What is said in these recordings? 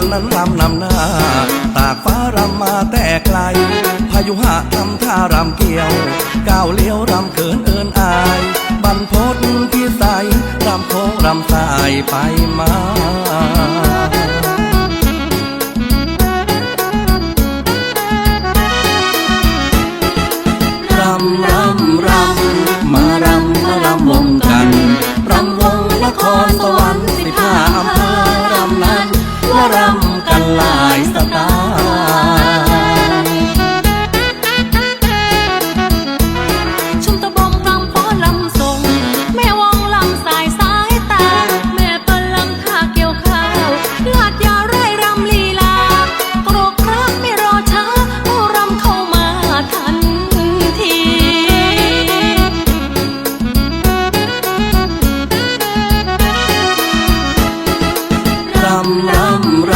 เภอเมืองนั้นรำนำหน้า ตากฟ้ารำมาแต่ไกล พายุหะทำท่ารำเกี่ยว ก้าวเลี้ยวรำเขินเอินอายบรรพตพี่ใสรำโค้งรำสายไปมารำรำรำมารำมารำวงำกันหลายสไตล์ชุมตะบองรำฟ้อลำทรง แม่วงลำสายสายตา แม่เปิ้ลลำท่าเกี่ยวข้าวลาดยาไร่รำลีลากรกรักไม่รอช้าผู้รำเข้ามาทันที รำรำร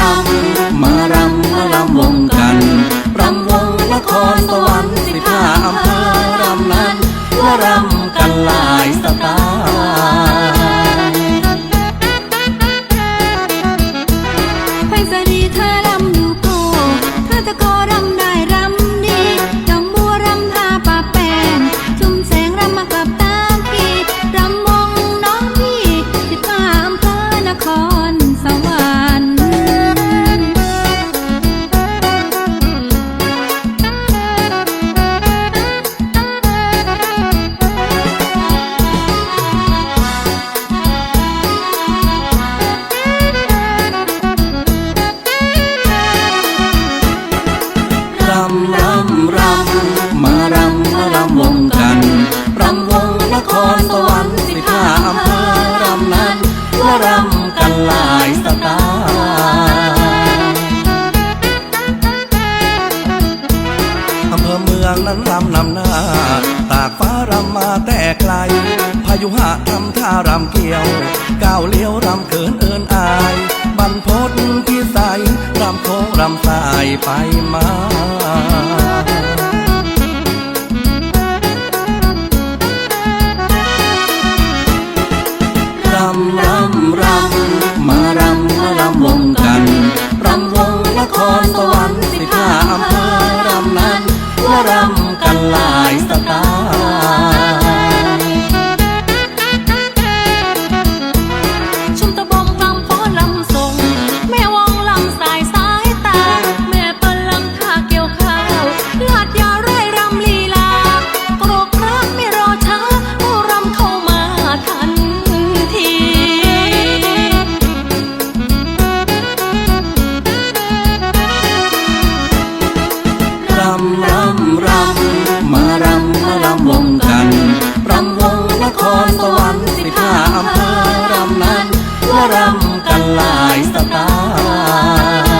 นครสวรรค์สิบห้าอำเภอรำนั้นว่ารำกันหลายสไตล์อำเภอเมืองนั้นรำนำหน้า ตากฟ้ารำมาแต่ไกล พายุหะทำท่ารำเกี่ยวก้าวเลี้ยวรำเขินเอินอาย บรรพตพี่ใสรำโค้งรำสายไปมาำรำมารำมารำวงกันรำวงนครสวรรค์สิบห้าอำเภอรำนั้นว่ารำกันหลายสไตล์